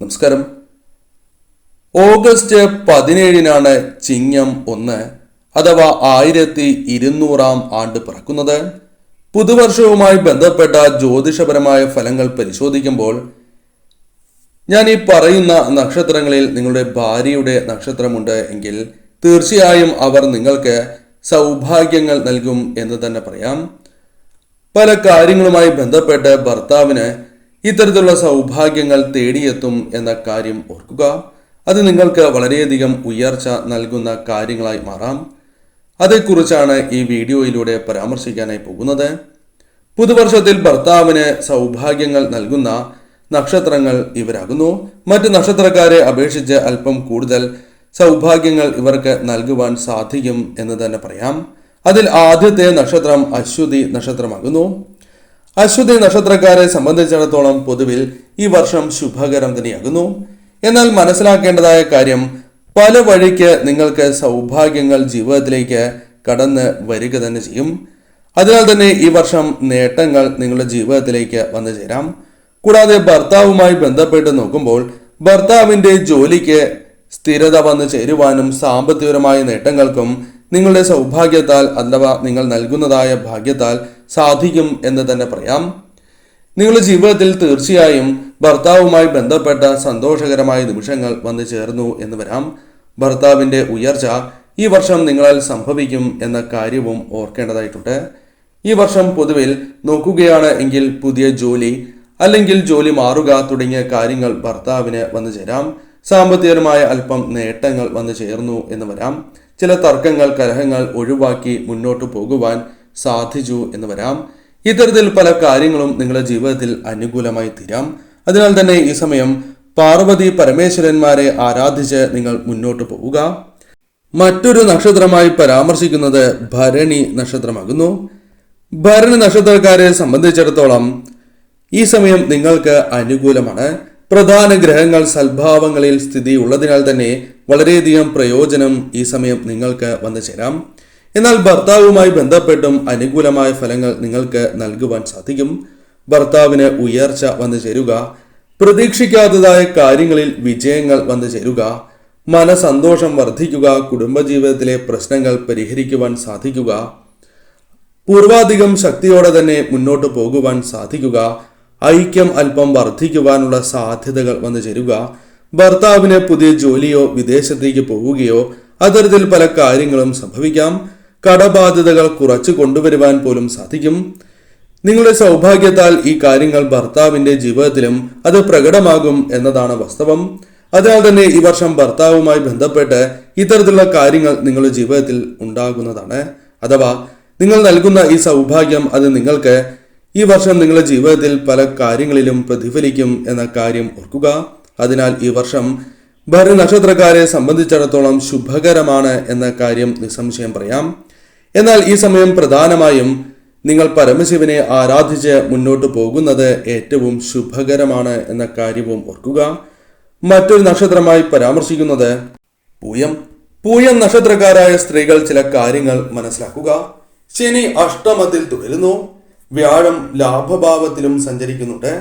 നമസ്കാരം. ഓഗസ്റ്റ് പതിനേഴിനാണ് ചിങ്ങം ഒന്ന് അഥവാ ആയിരത്തി ഇരുന്നൂറാം ആണ്ട് പിറക്കുന്നത്. പുതുവർഷവുമായി ബന്ധപ്പെട്ട ജ്യോതിഷപരമായ ഫലങ്ങൾ പരിശോധിക്കുമ്പോൾ ഞാൻ ഈ പറയുന്ന നക്ഷത്രങ്ങളിൽ നിങ്ങളുടെ ഭാര്യയുടെ നക്ഷത്രമുണ്ട് എങ്കിൽ തീർച്ചയായും അവർ നിങ്ങൾക്ക് സൗഭാഗ്യങ്ങൾ നൽകും എന്ന് തന്നെ പറയാം. പല കാര്യങ്ങളുമായി ബന്ധപ്പെട്ട് ഭർത്താവിന് ഇത്തരത്തിലുള്ള സൗഭാഗ്യങ്ങൾ തേടിയെത്തും എന്ന കാര്യം ഓർക്കുക. അത് നിങ്ങൾക്ക് വളരെയധികം ഉയർച്ച നൽകുന്ന കാര്യങ്ങളായി മാറാം. അതേക്കുറിച്ചാണ് ഈ വീഡിയോയിലൂടെ പരാമർശിക്കാനായി പോകുന്നത്. പുതുവർഷത്തിൽ ഭർത്താവിന് സൗഭാഗ്യങ്ങൾ നൽകുന്ന നക്ഷത്രങ്ങൾ ഇവരാകുന്നു. മറ്റ് നക്ഷത്രക്കാരെ അപേക്ഷിച്ച് അല്പം കൂടുതൽ സൗഭാഗ്യങ്ങൾ ഇവർക്ക് നൽകുവാൻ സാധിക്കും എന്ന് തന്നെ പറയാം. അതിൽ ആദ്യത്തെ നക്ഷത്രം അശ്വതി നക്ഷത്രമാകുന്നു. അശ്വതി നക്ഷത്രക്കാരെ സംബന്ധിച്ചിടത്തോളം പൊതുവിൽ ഈ വർഷം ശുഭകരം തന്നെയാകുന്നു. എന്നാൽ മനസ്സിലാക്കേണ്ടതായ കാര്യം പല വഴിക്ക് നിങ്ങൾക്ക് സൗഭാഗ്യങ്ങൾ ജീവിതത്തിലേക്ക് കടന്ന് വരിക തന്നെ ചെയ്യും. അതിനാൽ തന്നെ ഈ വർഷം നേട്ടങ്ങൾ നിങ്ങളുടെ ജീവിതത്തിലേക്ക് വന്നു ചേരാം. കൂടാതെ ഭർത്താവുമായി ബന്ധപ്പെട്ട് നോക്കുമ്പോൾ ഭർത്താവിന്റെ ജോലിക്ക് സ്ഥിരത വന്നു ചേരുവാനും സാമ്പത്തികപരമായ നേട്ടങ്ങൾക്കും നിങ്ങളുടെ സൗഭാഗ്യത്താൽ അഥവാ നിങ്ങൾ നൽകുന്നതായ ഭാഗ്യത്താൽ സാധിക്കും എന്ന് തന്നെ പറയാം. നിങ്ങളുടെ ജീവിതത്തിൽ തീർച്ചയായും ഭർത്താവുമായി ബന്ധപ്പെട്ട സന്തോഷകരമായ നിമിഷങ്ങൾ വന്നു ചേർന്നു എന്ന് വരാം. ഭർത്താവിന്റെ ഉയർച്ച ഈ വർഷം നിങ്ങളാൽ സംഭവിക്കും എന്ന കാര്യവും ഓർക്കേണ്ടതായിട്ടുണ്ട്. ഈ വർഷം പൊതുവിൽ നോക്കുകയാണ് എങ്കിൽ പുതിയ ജോലി അല്ലെങ്കിൽ ജോലി മാറുക തുടങ്ങിയ കാര്യങ്ങൾ ഭർത്താവിന് വന്നു ചേരാം. സാമ്പത്തികമായ അല്പം നേട്ടങ്ങൾ വന്നു ചേർന്നു എന്ന് വരാം. ചില തർക്കങ്ങൾ കലഹങ്ങൾ ഒഴിവാക്കി മുന്നോട്ട് പോകുവാൻ സാധിച്ചു എന്ന് വരാം. ഇത്തരത്തിൽ പല കാര്യങ്ങളും നിങ്ങളുടെ ജീവിതത്തിൽ അനുകൂലമായി തീരാം. അതിനാൽ തന്നെ ഈ സമയം പാർവതി പരമേശ്വരന്മാരെ ആരാധിച്ച് നിങ്ങൾ മുന്നോട്ട് പോവുക. മറ്റൊരു നക്ഷത്രമായി പരാമർശിക്കുന്നത് ഭരണി നക്ഷത്രമാകുന്നു. ഭരണി നക്ഷത്രക്കാരെ സംബന്ധിച്ചിടത്തോളം ഈ സമയം നിങ്ങൾക്ക് അനുകൂലമാണ്. പ്രധാന ഗ്രഹങ്ങൾ സൽഭാവങ്ങളിൽ സ്ഥിതി ഉള്ളതിനാൽ തന്നെ വളരെയധികം പ്രയോജനം ഈ സമയം നിങ്ങൾക്ക് വന്നു ചേരാം. എന്നാൽ ഭർത്താവുമായി ബന്ധപ്പെട്ടും അനുകൂലമായ ഫലങ്ങൾ നിങ്ങൾക്ക് നൽകുവാൻ സാധിക്കും. ഭർത്താവിന് ഉയർച്ച വന്നു ചേരുക. പ്രതീക്ഷിക്കാത്തതായ കാര്യങ്ങളിൽ വിജയങ്ങൾ വന്നു ചേരുക. മനസന്തോഷം വർദ്ധിക്കുക. കുടുംബജീവിതത്തിലെ പ്രശ്നങ്ങൾ പരിഹരിക്കുവാൻ സാധിക്കുക. പൂർവാധികം ശക്തിയോടെ തന്നെ മുന്നോട്ട് പോകുവാൻ സാധിക്കുക. ഐക്യം അല്പം വർദ്ധിക്കുവാനുള്ള സാധ്യതകൾ വന്നു ചേരുക. ഭർത്താവിന് പുതിയ ജോലിയോ വിദേശത്തേക്ക് പോവുകയോ അത്തരത്തിൽ പല കാര്യങ്ങളും സംഭവിക്കാം. കടബാധ്യതകൾ കുറച്ചു കൊണ്ടുവരുവാൻ പോലും സാധിക്കും. നിങ്ങളുടെ സൗഭാഗ്യത്താൽ ഈ കാര്യങ്ങൾ ഭർത്താവിന്റെ ജീവിതത്തിലും അത് പ്രകടമാകും എന്നതാണ് വാസ്തവം. അതിനാൽ തന്നെ ഈ വർഷം ഭർത്താവുമായി ബന്ധപ്പെട്ട് ഇത്തരത്തിലുള്ള കാര്യങ്ങൾ നിങ്ങളുടെ ജീവിതത്തിൽ ഉണ്ടാകുന്നതാണ്. അഥവാ നിങ്ങൾ നൽകുന്ന ഈ സൗഭാഗ്യം അത് നിങ്ങൾക്ക് ഈ വർഷം നിങ്ങളുടെ ജീവിതത്തിൽ പല കാര്യങ്ങളിലും പ്രതിഫലിക്കും എന്ന കാര്യം ഓർക്കുക. അതിനാൽ ഈ വർഷം ഭര നക്ഷത്രക്കാരെ സംബന്ധിച്ചിടത്തോളം ശുഭകരമാണ് എന്ന കാര്യം നിസ്സംശയം പറയാം. എന്നാൽ ഈ സമയം പ്രധാനമായും നിങ്ങൾ പരമശിവനെ ആരാധിച്ച് മുന്നോട്ട് പോകുന്നത് ഏറ്റവും ശുഭകരമാണ് എന്ന കാര്യവും ഓർക്കുക. മറ്റൊരു നക്ഷത്രമായി പരാമർശിക്കുന്നത് പൂയം. പൂയം നക്ഷത്രക്കാരായ സ്ത്രീകൾ ചില കാര്യങ്ങൾ മനസ്സിലാക്കുക. ശനി അഷ്ടമത്തിൽ തുടരുന്നു. വ്യാഴം ലാഭഭാവത്തിലും സഞ്ചരിക്കുന്നുണ്ട്.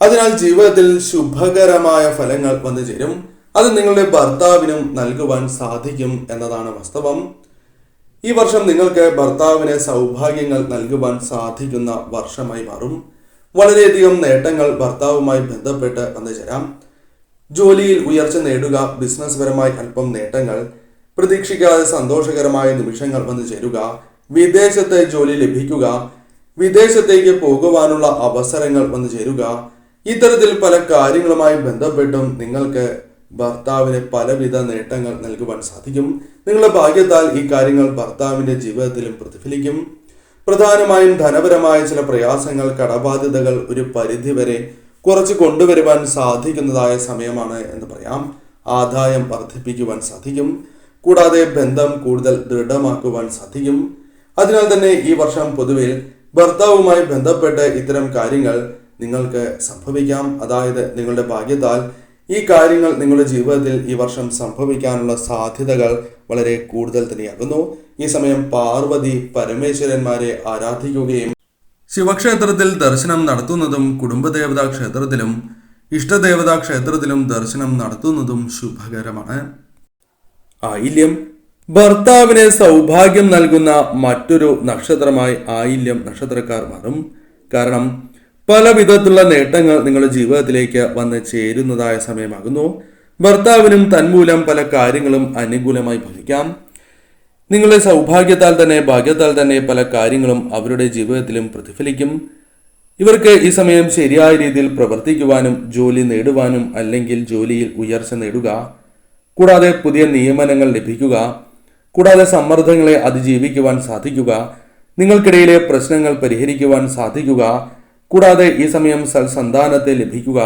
അതിനാൽ ജീവിതത്തിൽ ശുഭകരമായ ഫലങ്ങൾ വന്നു ചേരും. അത് നിങ്ങളുടെ ഭർത്താവിനും നൽകുവാൻ സാധിക്കും എന്നതാണ് വാസ്തവം. ഈ വർഷം നിങ്ങൾക്ക് ഭർത്താവിന് സൗഭാഗ്യങ്ങൾ നൽകുവാൻ സാധിക്കുന്ന വർഷമായി മാറും. വളരെയധികം നേട്ടങ്ങൾ ഭർത്താവുമായി ബന്ധപ്പെട്ട് വന്നു ചേരാം. ജോലിയിൽ ഉയർച്ച നേടുക ബിസിനസ് പരമായി അല്പം നേട്ടങ്ങൾ പ്രതീക്ഷിക്കാതെ സന്തോഷകരമായ നിമിഷങ്ങൾ വന്നു ചേരുക വിദേശത്തെ ജോലി ലഭിക്കുക വിദേശത്തേക്ക് പോകുവാനുള്ള അവസരങ്ങൾ വന്നു ചേരുക. ഇത്തരത്തിൽ പല കാര്യങ്ങളുമായി ബന്ധപ്പെട്ടും നിങ്ങൾക്ക് ഭർത്താവിന് പലവിധ നേട്ടങ്ങൾ നൽകുവാൻ സാധിക്കും. നിങ്ങളുടെ ഭാഗ്യത്താൽ ഈ കാര്യങ്ങൾ ഭർത്താവിന്റെ ജീവിതത്തിലും പ്രതിഫലിക്കും. പ്രധാനമായും ധനപരമായ ചില പ്രയാസങ്ങൾ കടബാധ്യതകൾ ഒരു പരിധിവരെ കുറച്ച് കൊണ്ടുവരുവാൻ സാധിക്കുന്നതായ സമയമാണ് എന്ന് പറയാം. ആദായം വർദ്ധിപ്പിക്കുവാൻ സാധിക്കും. കൂടാതെ ബന്ധം കൂടുതൽ ദൃഢമാക്കുവാൻ സാധിക്കും. അതിനാൽ തന്നെ ഈ വർഷം പൊതുവിൽ ഭർത്താവുമായി ബന്ധപ്പെട്ട് ഇത്തരം കാര്യങ്ങൾ നിങ്ങൾക്ക് സംഭവിക്കാം. അതായത് നിങ്ങളുടെ ഭാഗ്യത്താൽ ഈ കാര്യങ്ങൾ നിങ്ങളുടെ ജീവിതത്തിൽ ഈ വർഷം സംഭവിക്കാനുള്ള സാധ്യതകൾ വളരെ കൂടുതൽ തന്നെയാകുന്നു. ഈ സമയം പാർവതി പരമേശ്വരന്മാരെ ആരാധിക്കുകയും ശിവക്ഷേത്രത്തിൽ ദർശനം നടത്തുന്നതും കുടുംബദേവതാ ക്ഷേത്രത്തിലും ഇഷ്ടദേവതാ ക്ഷേത്രത്തിലും ദർശനം നടത്തുന്നതും ശുഭകരമാണ്. ആയില്യം ഭർത്താവിന് സൗഭാഗ്യം നൽകുന്ന മറ്റൊരു നക്ഷത്രമായി ആയില്യം നക്ഷത്രക്കാർ മാറും. കാരണം പല വിധത്തിലുള്ള നേട്ടങ്ങൾ നിങ്ങളുടെ ജീവിതത്തിലേക്ക് വന്ന് ചേരുന്നതായ സമയമാകുന്നു. ഭർത്താവിനും തന്മൂലം പല കാര്യങ്ങളും അനുകൂലമായി ഭവിക്കാം. നിങ്ങളുടെ സൗഭാഗ്യത്താൽ തന്നെ ഭാഗ്യത്താൽ തന്നെ പല കാര്യങ്ങളും അവരുടെ ജീവിതത്തിലും പ്രതിഫലിക്കും. ഇവർക്ക് ഈ സമയം ശരിയായ രീതിയിൽ പ്രവർത്തിക്കുവാനും ജോലി നേടുവാനും അല്ലെങ്കിൽ ജോലിയിൽ ഉയർച്ച നേടുക കൂടാതെ പുതിയ നിയമനങ്ങൾ ലഭിക്കുക കൂടാതെ സമ്മർദ്ദങ്ങളെ അതിജീവിക്കുവാൻ സാധിക്കുക നിങ്ങൾക്കിടയിലെ പ്രശ്നങ്ങൾ പരിഹരിക്കുവാൻ സാധിക്കുക കൂടാതെ ഈ സമയം സൽസന്താനത്തെ ലഭിക്കുക.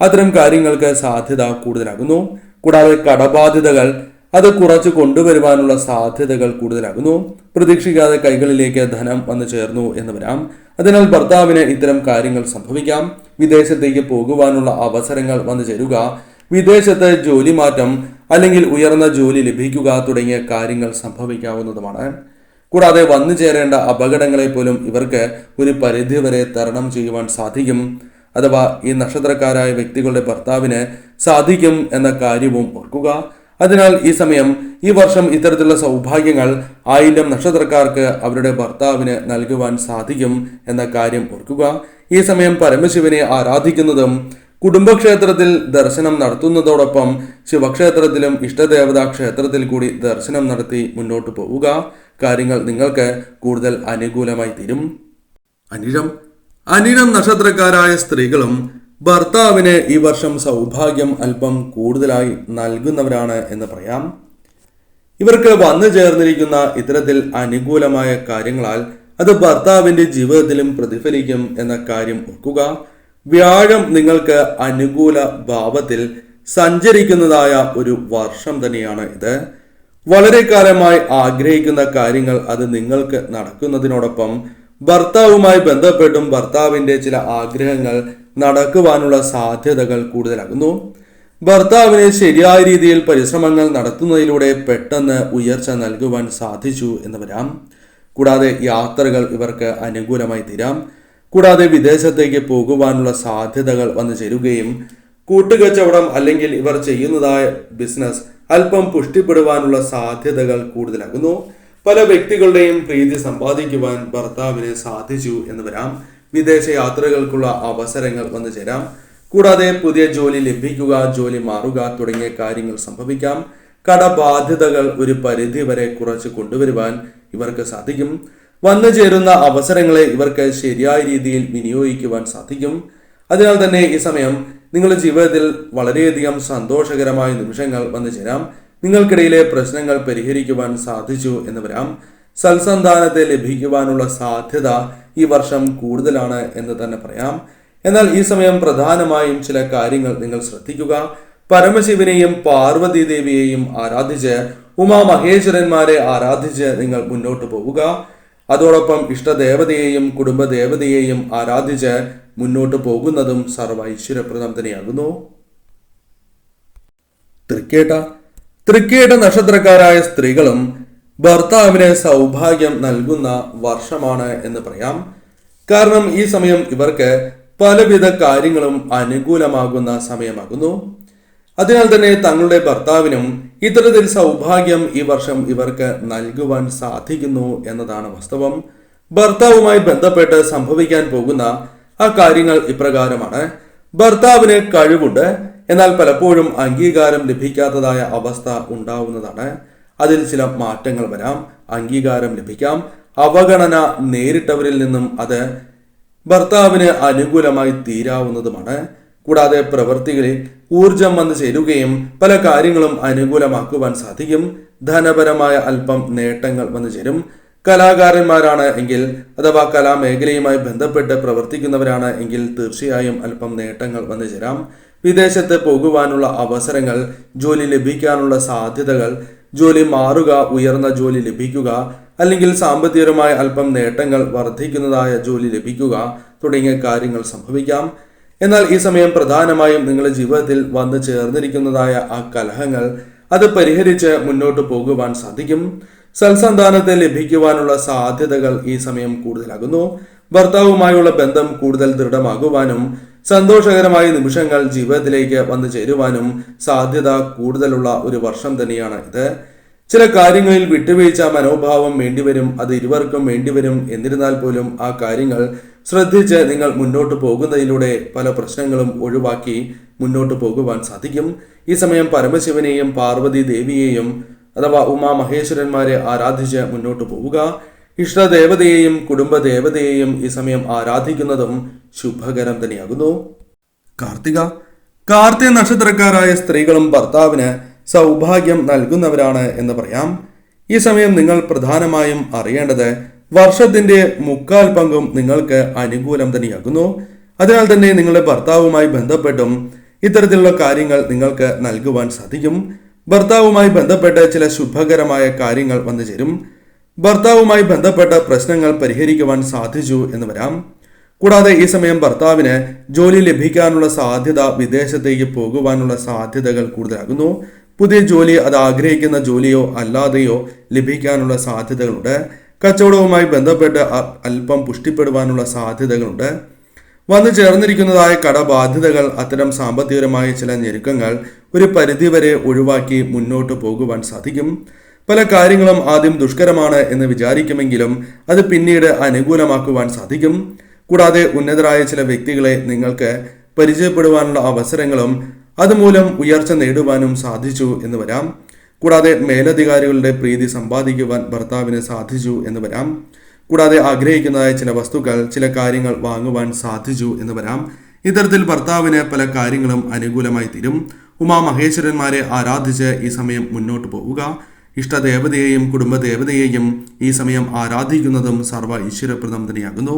അത്തരം കാര്യങ്ങൾക്ക് സാധ്യത കൂടുതലാകുന്നു. കൂടാതെ കടബാധ്യതകൾ അത് കുറച്ച് കൊണ്ടുവരുവാനുള്ള സാധ്യതകൾ കൂടുതലാകുന്നു. പ്രതീക്ഷിക്കാതെ കൈകളിലേക്ക് ധനം വന്നു ചേർന്നു എന്ന് വരാം. അതിനാൽ ഭർത്താവിന് ഇത്തരം കാര്യങ്ങൾ സംഭവിക്കാം. വിദേശത്തേക്ക് പോകുവാനുള്ള അവസരങ്ങൾ വന്നു ചേരുക. വിദേശത്ത് ജോലി മാറ്റം അല്ലെങ്കിൽ ഉയർന്ന ജോലി ലഭിക്കുക തുടങ്ങിയ കാര്യങ്ങൾ സംഭവിക്കാവുന്നതുമാണ്. കൂടാതെ വന്നു ചേരേണ്ട അപകടങ്ങളെ പോലും ഇവർക്ക് ഒരു പരിധിവരെ തരണം ചെയ്യുവാൻ സാധിക്കും. അഥവാ ഈ നക്ഷത്രക്കാരായ വ്യക്തികളുടെ ഭർത്താവിന് സാധിക്കും എന്ന കാര്യവും ഓർക്കുക. അതിനാൽ ഈ സമയം ഈ വർഷം ഇത്തരത്തിലുള്ള സൗഭാഗ്യങ്ങൾ ആയിരം നക്ഷത്രക്കാർക്ക് അവരുടെ ഭർത്താവിന് നൽകുവാൻ സാധിക്കും എന്ന കാര്യം ഓർക്കുക. ഈ സമയം പരമശിവനെ ആരാധിക്കുന്നതും കുടുംബക്ഷേത്രത്തിൽ ദർശനം നടത്തുന്നതോടൊപ്പം ശിവക്ഷേത്രത്തിലും ഇഷ്ടദേവതാ ക്ഷേത്രത്തിൽ കൂടി ദർശനം നടത്തി മുന്നോട്ട് പോവുക. കാര്യങ്ങൾ നിങ്ങൾക്ക് കൂടുതൽ അനുകൂലമായി തീരും. അനിഴം. അനിഴം നക്ഷത്രക്കാരായ സ്ത്രീകളും ഭർത്താവിന് ഈ വർഷം സൗഭാഗ്യം അല്പം കൂടുതലായി നൽകുന്നവരാണ് എന്ന് പറയാം. ഇവർക്ക് വന്നു ചേർന്നിരിക്കുന്ന ഇത്തരത്തിൽ അനുകൂലമായ കാര്യങ്ങളാൽ അത് ഭർത്താവിന്റെ ജീവിതത്തിലും പ്രതിഫലിക്കും എന്ന കാര്യം ഓർക്കുക. വ്യാഴം നിങ്ങൾക്ക് അനുകൂല ഭാവത്തിൽ സഞ്ചരിക്കുന്നതായ ഒരു വർഷം തന്നെയാണ് ഇത്. വളരെ കാലമായി ആഗ്രഹിക്കുന്ന കാര്യങ്ങൾ അത് നിങ്ങൾക്ക് നടക്കുന്നതിനോടൊപ്പം ഭർത്താവുമായി ബന്ധപ്പെട്ടും ഭർത്താവിന്റെ ചില ആഗ്രഹങ്ങൾ നടക്കുവാനുള്ള സാധ്യതകൾ കൂടുതലാകുന്നു. ഭർത്താവിനെ ശരിയായ രീതിയിൽ പരിശ്രമങ്ങൾ നടത്തുന്നതിലൂടെ പെട്ടെന്ന് ഉയർച്ച നൽകുവാൻ സാധിച്ചു എന്ന് വരാം. കൂടാതെ യാത്രകൾ ഇവർക്ക് അനുകൂലമായി തീരാം. കൂടാതെ വിദേശത്തേക്ക് പോകുവാനുള്ള സാധ്യതകൾ വന്നു ചേരുകയും കൂട്ടുകച്ചവടം അല്ലെങ്കിൽ ഇവർ ചെയ്യുന്നതായ ബിസിനസ് അല്പം പുഷ്ടിപ്പെടുവാനുള്ള സാധ്യതകൾ കൂടുതലാകുന്നു. പല വ്യക്തികളുടെയും പ്രീതി സമ്പാദിക്കുവാൻ ഭർത്താവിന് സാധിച്ചു എന്ന് വരാം. വിദേശ യാത്രകൾക്കുള്ള അവസരങ്ങൾ വന്നു ചേരാം. കൂടാതെ പുതിയ ജോലി ലഭിക്കുക ജോലി മാറുക തുടങ്ങിയ കാര്യങ്ങൾ സംഭവിക്കാം. കടബാധ്യതകൾ ഒരു പരിധി വരെ കുറച്ച് കൊണ്ടുവരുവാൻ ഇവർക്ക് സാധിക്കും. വന്നു ചേരുന്ന അവസരങ്ങളെ ഇവർക്ക് ശരിയായ രീതിയിൽ വിനിയോഗിക്കുവാൻ സാധിക്കും. അതിനാൽ തന്നെ ഈ സമയം നിങ്ങളുടെ ജീവിതത്തിൽ വളരെയധികം സന്തോഷകരമായ നിമിഷങ്ങൾ വന്നു ചേരാം. നിങ്ങൾക്കിടയിലെ പ്രശ്നങ്ങൾ പരിഹരിക്കുവാൻ സാധിച്ചു എന്ന് വരാം. സൽസന്താനത്തെ ലഭിക്കുവാനുള്ള സാധ്യത ഈ വർഷം കൂടുതലാണ് എന്ന് തന്നെ പറയാം. എന്നാൽ ഈ സമയം പ്രധാനമായും ചില കാര്യങ്ങൾ നിങ്ങൾ ശ്രദ്ധിക്കുക. പരമശിവനെയും പാർവതി ദേവിയെയും ആരാധിച്ച് ഉമാമഹേശ്വരന്മാരെ ആരാധിച്ച് നിങ്ങൾ മുന്നോട്ട് പോവുക. അതോടൊപ്പം ഇഷ്ടദേവതയെയും കുടുംബദേവതയെയും ആരാധിച്ച് മുന്നോട്ട് പോകുന്നതും സർവ ഐശ്വര്യപ്രദം തന്നെയാകുന്നു തൃക്കേട്ട. തൃക്കേട്ട നക്ഷത്രക്കാരായ സ്ത്രീകളും ഭർത്താവിന് സൗഭാഗ്യം നൽകുന്ന വർഷമാണ് എന്ന് പറയാം. കാരണം ഈ സമയം ഇവർക്ക് പലവിധ കാര്യങ്ങളും അനുകൂലമാകുന്ന സമയമാകുന്നു. അതിനാൽ തന്നെ തങ്ങളുടെ ഭർത്താവിനും ഇത്തരത്തിൽ സൗഭാഗ്യം ഈ വർഷം ഇവർക്ക് നൽകുവാൻ സാധിക്കുന്നു എന്നതാണ് വാസ്തവം. ഭർത്താവുമായി ബന്ധപ്പെട്ട് സംഭവിക്കാൻ പോകുന്ന ആ കാര്യങ്ങൾ ഇപ്രകാരമാണ്. ഭർത്താവിന് കഴിവുണ്ട് എന്നാൽ പലപ്പോഴും അംഗീകാരം ലഭിക്കാത്തതായ അവസ്ഥ ഉണ്ടാവുന്നതാണ്. അതിൽ ചില മാറ്റങ്ങൾ വരാം അംഗീകാരം ലഭിക്കാം. അവഗണന നേരിട്ടവരിൽ നിന്നും അത് ഭർത്താവിന് അനുകൂലമായി തീരാവുന്നതുമാണ്. കൂടാതെ പ്രവൃത്തികളിൽ ഊർജം വന്നു ചേരുകയും പല കാര്യങ്ങളും അനുകൂലമാക്കുവാൻ സാധിക്കും. ധനപരമായ അല്പം നേട്ടങ്ങൾ വന്നു ചേരും. കലാകാരന്മാരാണ് എങ്കിൽ അഥവാ കലാമേഖലയുമായി ബന്ധപ്പെട്ട് പ്രവർത്തിക്കുന്നവരാണ് എങ്കിൽ തീർച്ചയായും അല്പം നേട്ടങ്ങൾ വന്നു ചേരാം. വിദേശത്ത് പോകുവാനുള്ള അവസരങ്ങൾ ജോലി ലഭിക്കാനുള്ള സാധ്യതകൾ ജോലി മാറുക ഉയർന്ന ജോലി ലഭിക്കുക അല്ലെങ്കിൽ സാമ്പത്തികപരമായ അല്പം നേട്ടങ്ങൾ വർദ്ധിക്കുന്നതായ ജോലി ലഭിക്കുക തുടങ്ങിയ കാര്യങ്ങൾ സംഭവിക്കാം. എന്നാൽ ഈ സമയം പ്രധാനമായും നിങ്ങളുടെ ജീവിതത്തിൽ വന്നു ചേർന്നിരിക്കുന്നതായ ആ കലഹങ്ങൾ അത് പരിഹരിച്ച് മുന്നോട്ട് പോകുവാൻ സാധിക്കും. സൽസന്താനത്തെ ലഭിക്കുവാനുള്ള സാധ്യതകൾ ഈ സമയം കൂടുതലാകുന്നു. ഭർത്താവുമായുള്ള ബന്ധം കൂടുതൽ ദൃഢമാകുവാനും സന്തോഷകരമായ നിമിഷങ്ങൾ ജീവിതത്തിലേക്ക് വന്നു ചേരുവാനും സാധ്യത കൂടുതലുള്ള ഒരു വർഷം തന്നെയാണ് ഇത്. ചില കാര്യങ്ങളിൽ വിട്ടുവീഴ്ച മനോഭാവം വേണ്ടിവരും അത് ഇരുവർക്കും വേണ്ടിവരും എന്നിരുന്നാൽ പോലും ആ കാര്യങ്ങൾ ശ്രദ്ധിച്ച് നിങ്ങൾ മുന്നോട്ട് പോകുന്നതിലൂടെ പല പ്രശ്നങ്ങളും ഒഴിവാക്കി മുന്നോട്ട് പോകുവാൻ സാധിക്കും. ഈ സമയം പരമശിവനെയും പാർവതി ദേവിയെയും അഥവാ ഉമാ മഹേശ്വരന്മാരെ ആരാധിച്ച് മുന്നോട്ട് പോവുക. ഇഷ്ടദേവതയെയും കുടുംബദേവതയെയും ഈ സമയം ആരാധിക്കുന്നതും ശുഭകരം തന്നെയാകുന്നു. കാർത്തിക കാർത്തിക നക്ഷത്രക്കാരായ സ്ത്രീകളും ഭർത്താവിന് സൗഭാഗ്യം നൽകുന്നവരാണ് എന്ന് പറയാം. ഈ സമയം നിങ്ങൾ പ്രധാനമായും അറിയേണ്ടത് വർഷത്തിന്റെ മുക്കാൽ പങ്കും നിങ്ങൾക്ക് അനുകൂലം തന്നെയാകുന്നു അതിനാൽ തന്നെ നിങ്ങളുടെ ഭർത്താവുമായി ബന്ധപ്പെട്ടും ഇത്തരത്തിലുള്ള കാര്യങ്ങൾ നിങ്ങൾക്ക് നൽകുവാൻ സാധിക്കും. ഭർത്താവുമായി ബന്ധപ്പെട്ട ചില ശുഭകരമായ കാര്യങ്ങൾ വന്നു ചേരും. ഭർത്താവുമായി ബന്ധപ്പെട്ട പ്രശ്നങ്ങൾ പരിഹരിക്കുവാൻ സാധിച്ചു എന്ന് വരാം. കൂടാതെ ഈ സമയം ഭർത്താവിന് ജോലി ലഭിക്കാനുള്ള സാധ്യത വിദേശത്തേക്ക് പോകുവാനുള്ള സാധ്യതകൾ കൂടുതലാകുന്നു. പുതിയ ജോലി അത് ആഗ്രഹിക്കുന്ന ജോലിയോ അല്ലാതെയോ ലഭിക്കാനുള്ള സാധ്യതകളുണ്ട്. കച്ചവടവുമായി ബന്ധപ്പെട്ട് അല്പം പുഷ്ടിപ്പെടുവാനുള്ള സാധ്യതകളുണ്ട്. വന്നു ചേർന്നിരിക്കുന്നതായ കടബാധ്യതകൾ അത്തരം സാമ്പത്തികപരമായ ചില ഞെരുക്കങ്ങൾ ഒരു പരിധിവരെ ഒഴിവാക്കി മുന്നോട്ട് പോകുവാൻ സാധിക്കും. പല കാര്യങ്ങളും ആദ്യം ദുഷ്കരമാണ് എന്ന് വിചാരിക്കുമെങ്കിലും അത് പിന്നീട് അനുകൂലമാക്കുവാൻ സാധിക്കും. കൂടാതെ ഉന്നതരായ ചില വ്യക്തികളെ നിങ്ങൾക്ക് പരിചയപ്പെടുവാനുള്ള അവസരങ്ങളും അതുമൂലം ഉയർച്ച നേടുവാനും സാധിച്ചു എന്ന് വരാം. കൂടാതെ മേലധികാരികളുടെ പ്രീതി സമ്പാദിക്കുവാൻ ഭർത്താവിന് സാധിച്ചു എന്ന് വരാം. കൂടാതെ ആഗ്രഹിക്കുന്നതായ ചില വസ്തുക്കൾ ചില കാര്യങ്ങൾ വാങ്ങുവാൻ സാധിച്ചു എന്ന് വരാം. ഇത്തരത്തിൽ ഭർത്താവിന് പല കാര്യങ്ങളും അനുകൂലമായി തീരും. ഉമാ മഹേശ്വരന്മാരെ ആരാധിച്ച് ഈ സമയം മുന്നോട്ട് പോവുക. ഇഷ്ടദേവതയെയും കുടുംബദേവതയെയും ഈ സമയം ആരാധിക്കുന്നതും സർവ ഈശ്വരപ്രദം തന്നെയാകുന്നു.